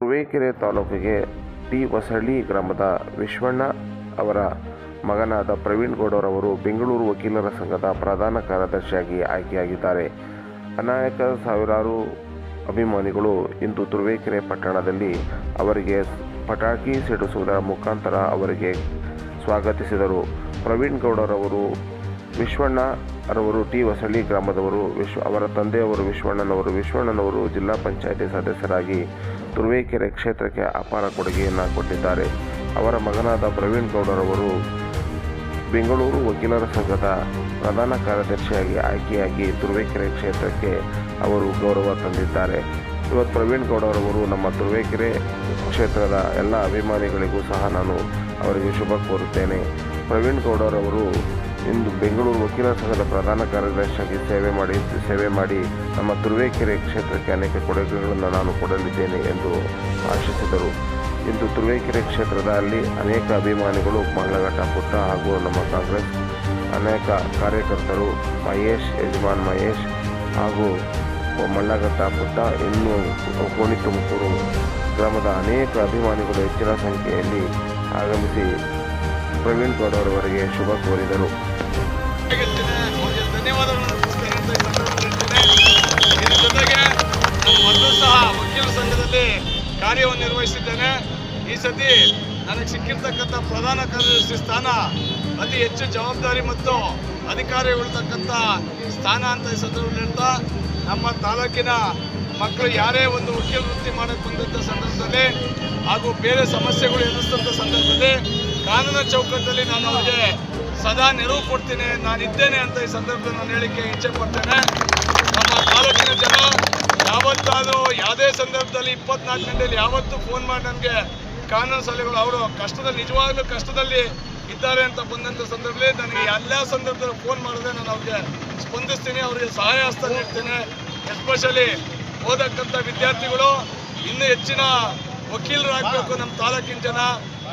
ತುರುವೇಕೆರೆ ತಾಲೂಕಿಗೆ ಟಿ. ಹೊಸಳ್ಳಿ ಗ್ರಾಮದ ವಿಶ್ವಣ್ಣ ಅವರ ಮಗನಾದ ಪ್ರವೀಣ್ ಗೌಡರವರು ಬೆಂಗಳೂರು ವಕೀಲರ ಸಂಘದ ಪ್ರಧಾನ ಕಾರ್ಯದರ್ಶಿಯಾಗಿ ಆಯ್ಕೆಯಾಗಿದ್ದಾರೆ. ಅನಾಯಕ ಸಾವಿರಾರು ಅಭಿಮಾನಿಗಳು ಇಂದು ತುರುವೇಕೆರೆ ಪಟ್ಟಣದಲ್ಲಿ ಅವರಿಗೆ ಪಟಾಕಿ ಸಿಡಿಸುವುದರ ಮುಖಾಂತರ ಅವರಿಗೆ ಸ್ವಾಗತಿಸಿದರು. ಪ್ರವೀಣ್ ಗೌಡರವರು ವಿಶ್ವಣ್ಣ ರವರು ಟಿ. ಹೊಸಳ್ಳಿ ಗ್ರಾಮದವರು, ವಿಶ್ವ ಅವರ ತಂದೆಯವರು ವಿಶ್ವಣ್ಣನವರು ವಿಶ್ವಣ್ಣನವರು ಜಿಲ್ಲಾ ಪಂಚಾಯತಿ ಸದಸ್ಯರಾಗಿ ತುರುವೇಕೆರೆ ಕ್ಷೇತ್ರಕ್ಕೆ ಅಪಾರ ಕೊಡುಗೆಯನ್ನು ಕೊಟ್ಟಿದ್ದಾರೆ. ಅವರ ಮಗನಾದ ಪ್ರವೀಣ್ ಗೌಡರವರು ಬೆಂಗಳೂರು ವಕೀಲರ ಸಂಘದ ಪ್ರಧಾನ ಕಾರ್ಯದರ್ಶಿಯಾಗಿ ಆಯ್ಕೆಯಾಗಿ ತುರುವೇಕೆರೆ ಕ್ಷೇತ್ರಕ್ಕೆ ಅವರು ಗೌರವ ತಂದಿದ್ದಾರೆ. ಇವತ್ತು ಪ್ರವೀಣ್ ಗೌಡರವರು ನಮ್ಮ ತುರುವೇಕೆರೆ ಕ್ಷೇತ್ರದ ಎಲ್ಲ ಅಭಿಮಾನಿಗಳಿಗೂ ಸಹ ನಾನು ಅವರಿಗೆ ಶುಭ ಕೋರುತ್ತೇನೆ. ಪ್ರವೀಣ್ ಗೌಡರವರು ಇಂದು ಬೆಂಗಳೂರು ವಕೀಲರ ಸಂಘದ ಪ್ರಧಾನ ಕಾರ್ಯದರ್ಶಿಯಾಗಿ ಸೇವೆ ಮಾಡಿ ಸೇವೆ ಮಾಡಿ ನಮ್ಮ ತುರುವೇಕೆರೆ ಕ್ಷೇತ್ರಕ್ಕೆ ಅನೇಕ ಕೊಡುಗೆಗಳನ್ನು ನಾನು ಕೊಡಲಿದ್ದೇನೆ ಎಂದು ಆಶಿಸಿದರು. ಇಂದು ತುರುವೇಕೆರೆ ಕ್ಷೇತ್ರದಲ್ಲಿ ಅನೇಕ ಅಭಿಮಾನಿಗಳು ಮಂಗಳಘಟ್ಟ ಪುಟ್ಟ ಹಾಗೂ ನಮ್ಮ ಕಾಂಗ್ರೆಸ್ ಅನೇಕ ಕಾರ್ಯಕರ್ತರು ಮಹೇಶ್, ಯಜಮಾನ್ ಮಹೇಶ್ ಹಾಗೂ ಮಳ್ಳಘಟ್ಟ ಪುಟ್ಟ, ಇನ್ನೂ ಕೋಣಿ ತುಮಕೂರು ಗ್ರಾಮದ ಅನೇಕ ಅಭಿಮಾನಿಗಳು ಹೆಚ್ಚಿನ ಸಂಖ್ಯೆಯಲ್ಲಿ ಆಗಮಿಸಿ ಪ್ರವೀಣ್ ಗೌಡರವರಿಗೆ ಶುಭ ಕೋರಿದರು. ಸಂಘದಲ್ಲಿ ಕಾರ್ಯವನ್ನು ನಿರ್ವಹಿಸಿದ್ದೇನೆ ಈ ಸತಿ ನನಗೆ ಸಿಕ್ಕಿರ್ತಕ್ಕಂಥ ಪ್ರಧಾನ ಕಾರ್ಯದರ್ಶಿ ಸ್ಥಾನ ಅತಿ ಹೆಚ್ಚು ಜವಾಬ್ದಾರಿ ಮತ್ತು ಅಧಿಕಾರಿಗಳಿರ್ತಕ್ಕಂಥ ಸ್ಥಾನ ಅಂತ ಈ ಸಂದರ್ಭದಲ್ಲಿ ಹೇಳ್ತಾ, ನಮ್ಮ ತಾಲೂಕಿನ ಮಕ್ಕಳು ಯಾರೇ ಒಂದು ವಕೀಲ ವೃತ್ತಿ ಮಾಡಕ್ಕೆ ಬಂದಂಥ ಸಂದರ್ಭದಲ್ಲಿ ಹಾಗೂ ಬೇರೆ ಸಮಸ್ಯೆಗಳು ಎದುರಿಸಿದಂಥ ಸಂದರ್ಭದಲ್ಲಿ ಕಾನೂನು ಚೌಕಟ್ಟಲ್ಲಿ ನಾನು ಅವರಿಗೆ ಸದಾ ನೆರವು ಕೊಡ್ತೀನಿ. ನಾನು ಇದ್ದೇನೆ ಅಂತ ಈ ಸಂದರ್ಭದಲ್ಲಿ ನಾನು ಹೇಳಿಕೆ ಇಚ್ಛೆ ಪಡ್ತೇನೆ ನಮ್ಮ ತಾಲೂಕಿನ ಜನ ಯಾವತ್ತಾದರೂ ಯಾವುದೇ ಸಂದರ್ಭದಲ್ಲಿ ಇಪ್ಪತ್ನಾಲ್ಕು ಗಂಟೆಯಲ್ಲಿ ಯಾವತ್ತೂ ಫೋನ್ ಮಾಡಿ ನನಗೆ ಕಾನೂನು ಸಲಹೆಗಳು ಅವರು ಕಷ್ಟದಲ್ಲಿ, ನಿಜವಾಗ್ಲೂ ಕಷ್ಟದಲ್ಲಿ ಇದ್ದಾರೆ ಅಂತ ಬಂದಂಥ ಸಂದರ್ಭದಲ್ಲಿ ನನಗೆ ಎಲ್ಲ ಸಂದರ್ಭದಲ್ಲಿ ಫೋನ್ ಮಾಡಿದ್ರೆ ನಾನು ಅವ್ರಿಗೆ ಸ್ಪಂದಿಸ್ತೀನಿ, ಅವರಿಗೆ ಸಹಾಯ ಹಸ್ತ ನೀಡ್ತೇನೆ. ಎಸ್ಪೆಷಲಿ ಓದಕ್ಕಂಥ ವಿದ್ಯಾರ್ಥಿಗಳು, ಇನ್ನೂ ಹೆಚ್ಚಿನ ವಕೀಲರಾಗಬೇಕು ನಮ್ಮ ತಾಲೂಕಿನ ಜನ.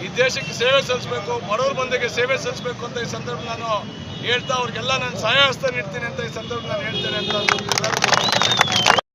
ಈ ದೇಶಕ್ಕೆ ಸೇವೆ ಸಲ್ಲಿಸಬೇಕು, ಬಡವ್ರ ಮಂದಿಗೆ ಸೇವೆ ಸಲ್ಲಿಸಬೇಕು ಅಂತ ಈ ಸಂದರ್ಭ ನಾನು ಹೇಳ್ತಾ ಅವ್ರಿಗೆಲ್ಲ ನಾನು ಸಹಾಯ ಹಸ್ತ ನೀಡ್ತೀನಿ ಅಂತ ಈ ಸಂದರ್ಭ ನಾನು ಹೇಳ್ತೇನೆ ಅಂತ